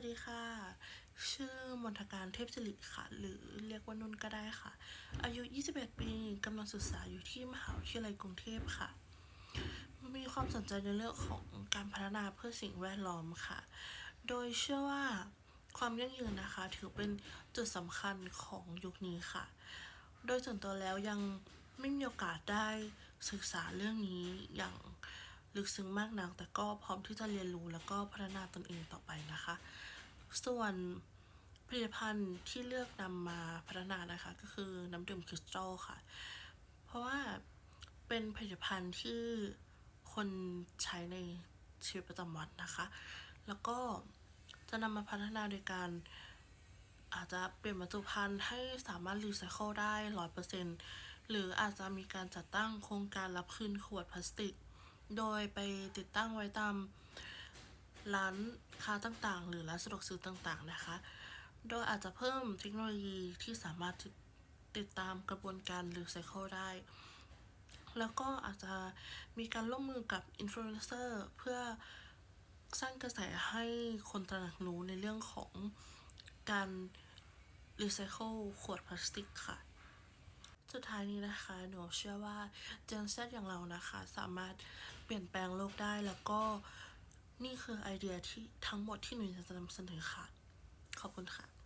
วัสดีค่ะ ชื่อมนทการเทพสิริค่ะ หรือเรียกว่านุ่นก็ได้ค่ะ อายุ 21 ปีกำลังศึกษาอยู่ที่มหาวิทยาลัยกรุงเทพค่ะ มีความสนใจในเรื่องของการพัฒนาเพื่อสิ่งแวดล้อมค่ะ โดยเชื่อว่าความยั่งยืนนะคะ ถือเป็นจุดสำคัญของยุคนี้ค่ะ โดยส่วนตัวแล้วยังไม่มีโอกาสได้ศึกษาเรื่องนี้อย่าง ลึกซึ้งมากนักแต่ก็พร้อมที่จะเรียนรู้แล้วก็พัฒนาตนเองต่อไปนะคะ ส่วนผลิตภัณฑ์ที่เลือกนำมาพัฒนานะคะ ก็คือน้ำดื่มคริสตัลค่ะ เพราะว่าเป็นผลิตภัณฑ์ที่คนใช้ในชีวิตประจำวันนะคะ แล้วก็จะนำมาพัฒนาโดยการอาจจะเปลี่ยนบรรจุภัณฑ์ให้สามารถรีไซเคิลได้ร้อยเปอร์เซ็นหรืออาจจะมีการจัดตั้งโครงการรับคืนขวดพลาสติก โดยไปติดตั้งไว้ตามร้านค้าต่างๆ หรือร้านสะดวกซื้อต่างๆนะคะ โดยอาจจะเพิ่มเทคโนโลยีที่สามารถติดตามกระบวนการรีไซเคิลได้ แล้วก็อาจจะมีการร่วมมือกับอินฟลูเอนเซอร์เพื่อสร้างกระแสให้คนตระหนักรู้ในเรื่องของการรีไซเคิลขวดพลาสติกค่ะ สุดท้ายนี้นะคะหนูเชื่อว่าเจนเซอย่างเรานะคะ สามารถเปลี่ยนแปลงโลกได้แล้วก็นี่คือไอเดียที่ทั้งหมดที่หนูจะนำเสนอค่ะ ขอบคุณค่ะ